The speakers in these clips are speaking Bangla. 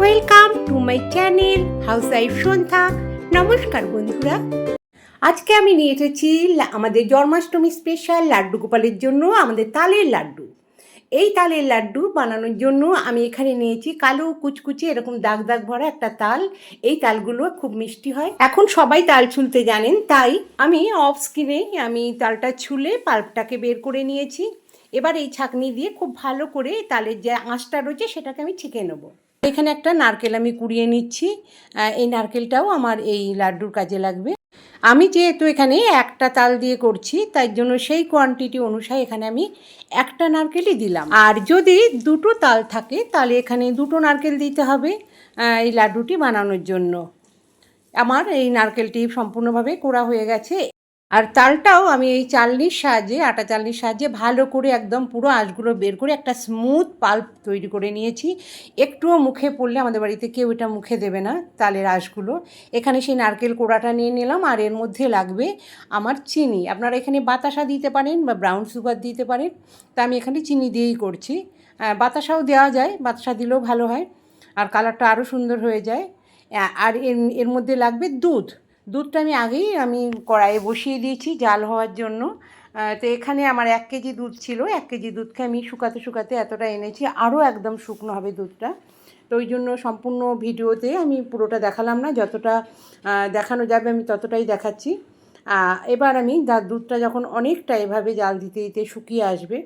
Welcome to my channel house wife Sandhya নমস্কার বন্ধুরা। আজকে আমি নিয়ে এসেছি আমাদের জন্মাষ্টমী স্পেশাল লাড্ডু গোপালের জন্য আমাদের তালের লাড্ডু। এই তালের লাড্ডু বানানোর জন্য আমি এখানে নিয়েছি কালো কুচকুচে এরকম দাগ দাগ ভরা একটা তাল। এই তালগুলো খুব মিষ্টি হয়। এখন সবাই তাল ছুলতে জানেন, তাই আমি অফ স্ক্রিনে আমি তালটা ছুলে পাল্পটাকে বের করে নিয়েছি। এবার এই ছাঁকনি দিয়ে খুব ভালো করে তালের যে আঁশটা রয়েছে সেটাকে আমি ছেঁকে নেব। এখানে একটা নারকেল আমি কুড়িয়ে নিচ্ছি। এই নারকেলটাও আমার এই লাড্ডুর কাজে লাগবে। আমি যেহেতু এখানে একটা তাল দিয়ে করছি, তাই জন্য সেই কোয়ান্টিটি অনুসারে এখানে আমি একটা নারকেলই দিলাম। আর যদি দুটো তাল থাকে, তাহলে এখানে দুটো নারকেল দিতে হবে এই লাড্ডুটি বানানোর জন্য। আমার এই নারকেলটি সম্পূর্ণভাবে কোড়া হয়ে গেছে। আর তালটাও আমি এই চালনির সাহায্যে, আটা চালনির সাহায্যে ভালো করে একদম পুরো আঁশগুলো বের করে একটা স্মুথ পাল্প তৈরি করে নিয়েছি। একটুও মুখে পড়লে আমাদের বাড়িতে কেউ এটা মুখে দেবে না, তালের আঁশগুলো। এখানে সেই নারকেল কোড়াটা নিয়ে নিলাম আর এর মধ্যে লাগবে আমার চিনি। আপনারা এখানে বাতাসা দিতে পারেন বা ব্রাউন সুগার দিতে পারেন, তা আমি এখানে চিনি দিয়েই করছি। বাতাসাও দেওয়া যায়, বাতাসা দিলেও ভালো হয়। আর কালারটা আরও সুন্দর হয়ে যায়। আর এর এর মধ্যে লাগবে দুধ। দুধটা আমি আগেই আমি কড়াইয়ে বসিয়ে দিয়েছি জাল হওয়ার জন্য। তো এখানে আমার এক কেজি দুধ ছিল, এক কেজি দুধকে আমি শুকাতে শুকাতে এতটা এনেছি, আরও একদম শুকনো হবে দুধটা। তো ওই জন্য সম্পূর্ণ ভিডিওতে আমি পুরোটা দেখালাম না, যতটা দেখানো যাবে আমি ততটাই দেখাচ্ছি। এবার আমি দুধটা যখন অনেকটা এভাবে জাল দিতে দিতে শুকিয়ে আসবে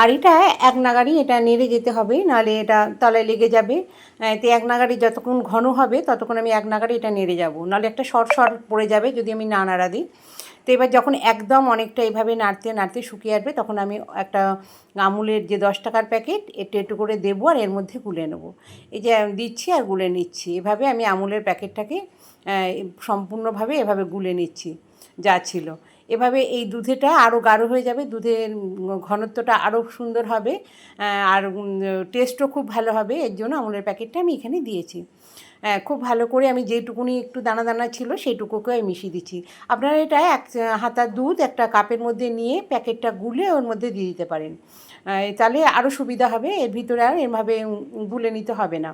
আর এটা এক নাগাড়ি এটা নেড়ে যেতে হবে, নাহলে এটা তলায় লেগে যাবে। তো এক নাগাড়ি যতক্ষণ ঘন হবে, ততক্ষণ আমি এক নাগাড়ি এটা নেড়ে যাব। নাহলে একটা শর্ট শর্ট পড়ে যাবে যদি আমি না নাড়া দিই। তো এবার যখন একদম অনেকটা এভাবে নাড়তে নাড়তে শুকিয়ে আসবে, তখন আমি একটা আমুলের যে দশ টাকার প্যাকেট একটু একটু করে দেবো আর এর মধ্যে গুলে নেব। এই যে দিচ্ছি আর গুলে নিচ্ছি। এভাবে আমি আমুলের প্যাকেটটাকে সম্পূর্ণভাবে এভাবে গুলে নিচ্ছি, যা ছিল। এভাবে এই দুধেটা আরও গাঢ় হয়ে যাবে, দুধের ঘনত্বটা আরও সুন্দর হবে আর টেস্টও খুব ভালো হবে, এর জন্য আমুলের প্যাকেটটা আমি এখানে দিয়েছি। খুব ভালো করে আমি যেটুকুনি একটু দানা দানা ছিল সেইটুকুকে আমি মিশিয়ে দিচ্ছি। আপনারা এটা এক হাতা দুধ একটা কাপের মধ্যে নিয়ে প্যাকেটটা গুলে ওর মধ্যে দিয়ে দিতে পারেন। তাহলে আরও সুবিধা হবে, এর ভিতরে আর এভাবে গুলে নিতে হবে না।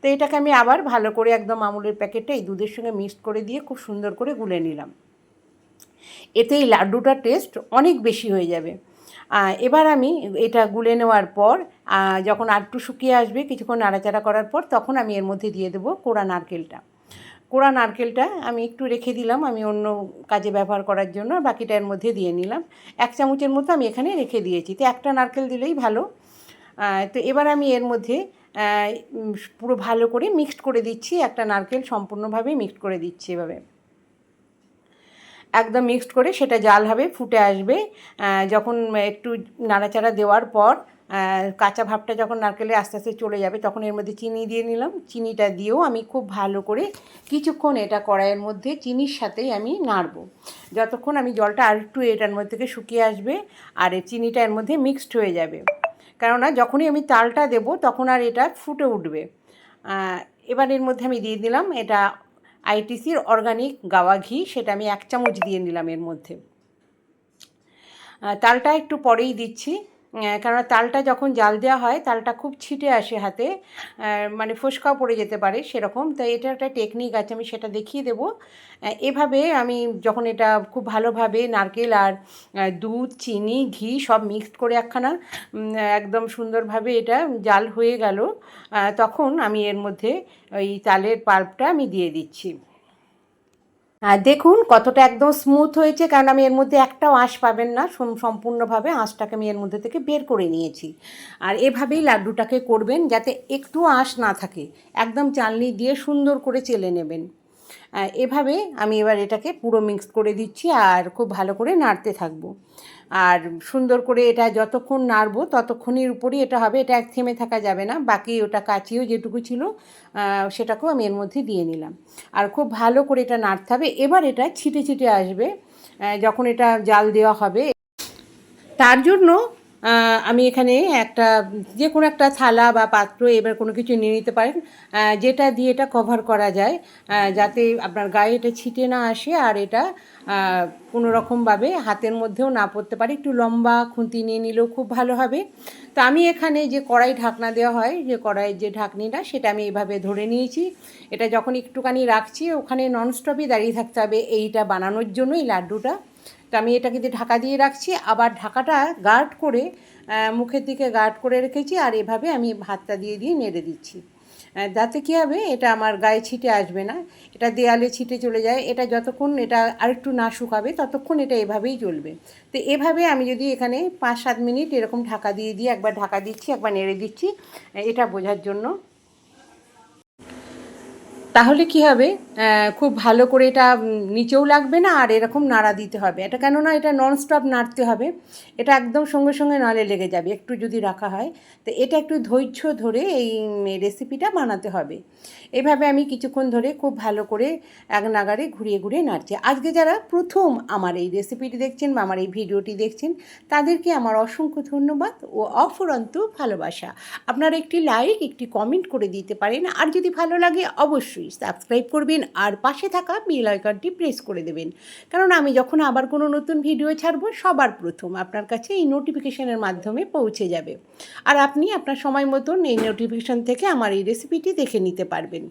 তো এটাকে আমি আবার ভালো করে একদম আমুলের প্যাকেটটা এই দুধের সঙ্গে মিক্সড করে দিয়ে খুব সুন্দর করে গুলে নিলাম। এতে এই লাড্ডুটার টেস্ট অনেক বেশি হয়ে যাবে। এবার আমি এটা গুলে নেওয়ার পর যখন আরটু শুকিয়ে আসবে, কিছুক্ষণ নাড়াচাড়া করার পর, তখন আমি এর মধ্যে দিয়ে দেবো কোড়া নারকেলটা। কোড়া নারকেলটা আমি একটু রেখে দিলাম, আমি অন্য কাজে ব্যবহার করার জন্য বাকিটা এর মধ্যে দিয়ে নিলাম। এক চামচের মতো আমি এখানে রেখে দিয়েছি। তো একটা নারকেল দিলেই ভালো। তো এবার আমি এর মধ্যে পুরো ভালো করে মিক্সড করে দিচ্ছি। একটা নারকেল সম্পূর্ণভাবে মিক্সড করে দিচ্ছি এভাবে। একদম মিক্সড করে সেটা জাল হবে, ফুটে আসবে। যখন একটু নাড়াচাড়া দেওয়ার পর কাঁচা ভাবটা যখন নারকেলে আস্তে আস্তে চলে যাবে, তখন এর মধ্যে চিনি দিয়ে নিলাম। চিনিটা দিয়েও আমি খুব ভালো করে কিছুক্ষণ এটা কড়াইয়ের মধ্যে চিনির সাথেই আমি নাড়বো। যতক্ষণ আমি জলটা আর একটু এটার মধ্যে থেকে শুকিয়ে আসবে আর এই চিনিটা এর মধ্যে মিক্সড হয়ে যাবে। কেননা যখনই আমি তালটা দেবো, তখন আর এটা ফুটে উঠবে। এবার এর মধ্যে আমি দিয়ে দিলাম এটা আইটিসির অর্গানিক গাওয়া ঘি, সেটা আমি এক চামচ দিয়ে নিলাম এর মধ্যে। তালটা একটু পরেই দিচ্ছি। কেননা তালটা যখন জাল দেওয়া হয়, তালটা খুব ছিটে আসে হাতে মানে ফোসকাও পড়ে যেতে পারে সেরকম। তাই এটা একটা টেকনিক আছে, আমি সেটা দেখিয়ে দেবো। এভাবে আমি যখন এটা খুব ভালোভাবে নারকেল আর দুধ, চিনি, ঘি সব মিক্সড করে একখানা একদম সুন্দরভাবে এটা জাল হয়ে গেল তখন আমি এর মধ্যে ওই তালের পাল্পটা আমি দিয়ে দিচ্ছি। দেখুন কতটা একদম স্মুথ হয়েছে, কারণ আমি এর মধ্যে একটাও আঁশ পাবেন না। সম্পূর্ণভাবে আঁশটাকে আমি এর মধ্যে থেকে বের করে নিয়েছি। আর এভাবেই লাড্ডুটাকে করবেন যাতে একটু আঁশ না থাকে। একদম চালনি দিয়ে সুন্দর করে চেলে নেবেন। এভাবে আমি এবার এটাকে পুরো মিক্স করে দিচ্ছি আর খুব ভালো করে নাড়তে থাকব। আর সুন্দর করে এটা যতক্ষণ নাড়বো ততক্ষণের উপরই এটা হবে, এটা এক থেমে থাকা যাবে না। বাকি ওটা কাচিও যেটুকু ছিল সেটাকেও আমি এর মধ্যে দিয়ে নিলাম। আর খুব ভালো করে এটা নাড়তে হবে। এবার এটা ছিটে ছিটে আসবে যখন এটা জাল দেওয়া হবে। তার জন্য আমি এখানে একটা যে কোনো একটা থালা বা পাত্র এবার কোনো কিছু নিয়ে নিতে পারেন যেটা দিয়ে এটা কভার করা যায় যাতে আপনার গায়ে এটা ছিটে না আসে আর এটা কোনো রকমভাবে হাতের মধ্যেও না পড়তে পারে। একটু লম্বা খুন্তি নিয়ে নিলেও খুব ভালো হবে। তো আমি এখানে যে কড়াই ঢাকনা দেওয়া হয়, যে কড়াইয়ের যে ঢাকনিটা, সেটা আমি এভাবে ধরে নিয়েছি। এটা যখন একটুখানি রাখছি, ওখানে ননস্টপই দাঁড়িয়ে থাকতে হবে, এইটা বানানোর জন্য এই লাড্ডুটা। তো আমি এটাকে দিয়ে ঢাকা দিয়ে রাখছি। আবার ঢাকাটা গার্ড করে মুখের দিকে গার্ড করে রেখেছি আর এভাবে আমি ভাতটা দিয়ে দিয়ে নেড়ে দিচ্ছি। যাতে কী হবে, এটা আমার গায়ে ছিটে আসবে না। এটা দেয়ালে ছিটে চলে যায়। এটা যতক্ষণ এটা আরেকটু না শুকাবে, ততক্ষণ এটা এভাবেই চলবে। তো এভাবে আমি যদি এখানে পাঁচ সাত মিনিট এরকম ঢাকা দিয়ে দিয়ে একবার ঢাকা দিচ্ছি, একবার নেড়ে দিচ্ছি, এটা বোঝার জন্য। তাহলে কি হবে? খুব ভালো করে এটা নিচেও লাগবে না, আর এরকম নাড়া দিতে হবে। এটা কেননা এটা ননস্টপ নাড়তে হবে। এটা একদম সঙ্গে সঙ্গে নালে লেগে যাবে, একটু যদি রাখা হয়। তো এটা একটু ধৈর্য ধরে এই রেসিপিটা বানাতে হবে। এভাবে আমি কিছুক্ষণ ধরে খুব ভালো করে এক নাগারে ঘুরিয়ে ঘুরিয়ে নাড়ছি। আজকে যারা প্রথম আমার এই রেসিপিটি দেখছেন বা আমার এই ভিডিওটি দেখছেন, তাদেরকে আমার অসংখ্য ধন্যবাদ ও অফুরন্ত ভালোবাসা। আপনারা একটি লাইক একটি কমেন্ট করে দিতে পারেন। আর যদি ভালো লাগে, অবশ্যই সাবস্ক্রাইব করবেন আর পাশে থাকা বেল আইকনটি প্রেস করে দেবেন। কারণ আমি যখন আবার কোনো নতুন ভিডিও ছাড়বো, সবার প্রথম আপনার কাছে এই নোটিফিকেশনের মাধ্যমে পৌঁছে যাবে। আর আপনি আপনার সময় মতন এই নোটিফিকেশন থেকে আমার এই রেসিপিটি দেখে নিতে পারবেন।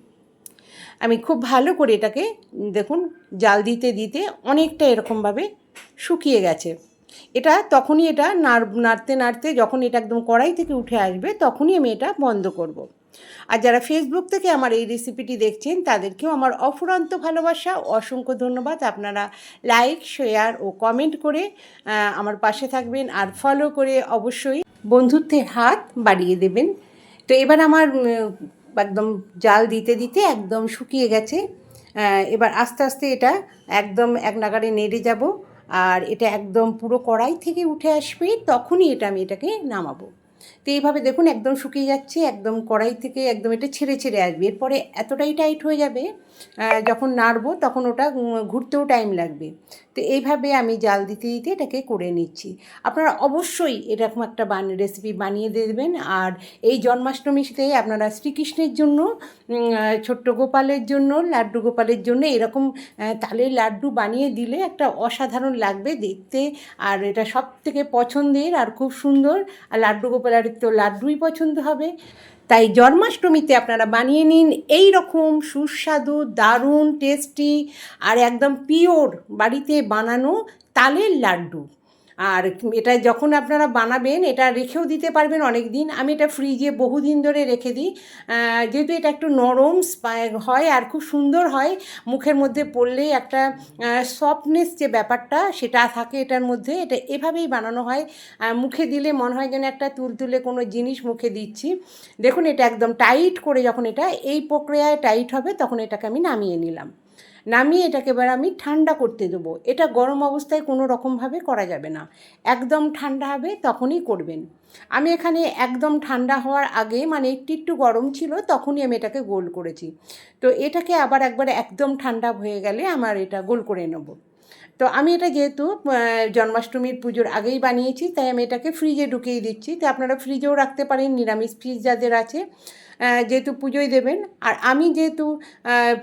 আমি খুব ভালো করে এটাকে, দেখুন, জাল দিতে দিতে অনেকটা এরকমভাবে শুকিয়ে গেছে। এটা তখনই এটা নাড়, নাড়তে নাড়তে যখন এটা একদম কড়াই থেকে উঠে আসবে, তখনই আমি এটা বন্ধ করব। আর যারা ফেসবুক থেকে আমার এই রেসিপিটি দেখছেন, তাদেরকেও আমার অফুরন্ত ভালোবাসা, অসংখ্য ধন্যবাদ। আপনারা লাইক শেয়ার ও কমেন্ট করে আমার পাশে থাকবেন আর ফলো করে অবশ্যই বন্ধুত্বের হাত বাড়িয়ে দেবেন। তো এবার আমার একদম জাল দিতে দিতে একদম শুকিয়ে গেছে। এবার আস্তে আস্তে এটা একদম এক নাগারে নেড়ে যাব। আর এটা একদম পুরো কড়াই থেকে উঠে আসবে, তখনই এটা আমি এটাকে নামাবো। তো এইভাবে দেখুন একদম শুকিয়ে যাচ্ছে, একদম কড়াই থেকে একদম এটা ছেড়ে ছেড়ে আসবে। এরপরে এতটাই টাইট হয়ে যাবে যখন নাড়বো তখন ওটা ঘুরতেও টাইম লাগবে। তো এইভাবে আমি জাল দিতে দিতে এটাকে করে নিচ্ছি। আপনারা অবশ্যই এরকম একটা বান রেসিপি বানিয়ে দেবেন। আর এই জন্মাষ্টমীতে আপনারা শ্রীকৃষ্ণের জন্য ছোট্ট গোপালের জন্য, লাড্ডু গোপালের জন্য এরকম তালের লাড্ডু বানিয়ে দিলে একটা অসাধারণ লাগবে দেখতে। আর এটা সব থেকে পছন্দের আর খুব সুন্দর, আর লাড্ডু গোপালের তো লাড্ডুই পছন্দ হবে। তাই জন্মাষ্টমীতে আপনারা বানিয়ে নিন এই রকম সুস্বাদু, দারুণ টেস্টি আর একদম পিওর বাড়িতে বানানো তালের লাড্ডু। আর এটা যখন আপনারা বানাবেন, এটা রেখেও দিতে পারবেন অনেক দিন আমি এটা ফ্রিজে বহুদিন ধরে রেখে দিই। যেহেতু এটা একটু নরম হয় আর খুব সুন্দর হয়, মুখের মধ্যে পড়লে একটা সফটনেস যে ব্যাপারটা, সেটা থাকে এটার মধ্যে। এটা এভাবেই বানানো হয়। মুখে দিলে মনে হয় যেন একটা তুলতুলে কোনো জিনিস মুখে দিচ্ছি। দেখুন এটা একদম টাইট করে যখন এটা, এই প্রক্রিয়ায় টাইট হবে, তখন এটাকে আমি নামিয়ে নিলাম। নামিয়ে এটাকে এবার আমি ঠান্ডা করতে দেবো। এটা গরম অবস্থায় কোনো রকমভাবে করা যাবে না। একদম ঠান্ডা হবে, তখনই করবেন। আমি এখানে একদম ঠান্ডা হওয়ার আগে মানে একটু একটু গরম ছিল, তখনই আমি এটাকে গোল করেছি। তো এটাকে আবার একবার একদম ঠান্ডা হয়ে গেলে, আমার এটা গোল করে নেব। তো আমি এটা যেহেতু জন্মাষ্টমীর পুজোর আগেই বানিয়েছি, তাই আমি এটাকে ফ্রিজে ঢুকিয়ে দিচ্ছি। তো আপনারা ফ্রিজেও রাখতে পারেন, নিরামিষ ফ্রিজ যাদের আছে যেহেতু পুজোয় দেবেন। আর আমি যেহেতু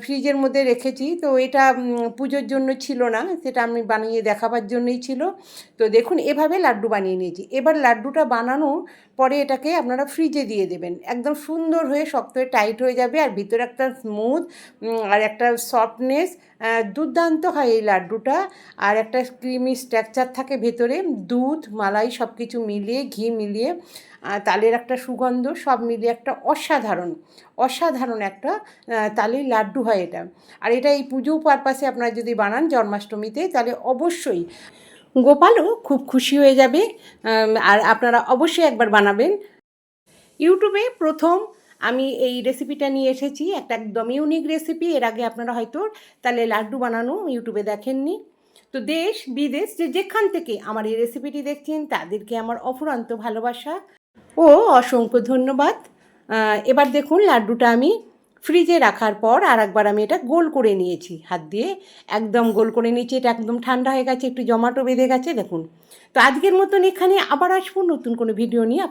ফ্রিজের মধ্যে রেখেছি, তো এটা পুজোর জন্য ছিল না, সেটা আমি বানিয়ে দেখাবার জন্যই ছিল। তো দেখুন, এভাবে লাড্ডু বানিয়ে নিয়েছি। এবার লাড্ডুটা বানানো পরে এটাকে আপনারা ফ্রিজে দিয়ে দেবেন। একদম সুন্দর হয়ে শক্ত হয়ে টাইট হয়ে যাবে আর ভিতরে একটা স্মুথ আর একটা সফটনেস দুর্দান্ত হয় এই লাড্ডুটা। আর একটা ক্রিমি স্ট্রাকচার থাকে ভেতরে, দুধ, মালাই সব কিছু মিলিয়ে, ঘি মিলিয়ে তালের একটা সুগন্ধ, সব মিলিয়ে একটা অসাধারণ অসাধারণ একটা তালের লাড্ডু হয় এটা। আর এটা এই পুজো পারপাসে আপনারা যদি বানান জন্মাষ্টমীতে, তাহলে অবশ্যই গোপালও খুব খুশি হয়ে যাবে আর আপনারা অবশ্যই একবার বানাবেন। ইউটিউবে প্রথম আমি এই রেসিপিটা নিয়ে এসেছি, একটা একদম ইউনিক রেসিপি এর আগে আপনারা হয়তো তাহলে লাড্ডু বানানো ইউটিউবে দেখেননি। তো দেশ, বিদেশ, যে যেখান থেকে আমার এই রেসিপিটি দেখছেন, তাদেরকে আমার অফুরন্ত ভালোবাসা ও অসংখ্য ধন্যবাদ। এবার দেখুন লাড্ডুটা আমি ফ্রিজে রাখার পর আর একবার আমি এটা গোল করে নিয়েছি। হাত দিয়ে একদম গোল করে নিয়েছি, এটা একদম ঠান্ডা হয়ে গেছে, একটু জমাটো বেঁধে গেছে, দেখুন। তো আজকের মতন এখানে আবার আসব নতুন কোনো ভিডিও নিয়ে।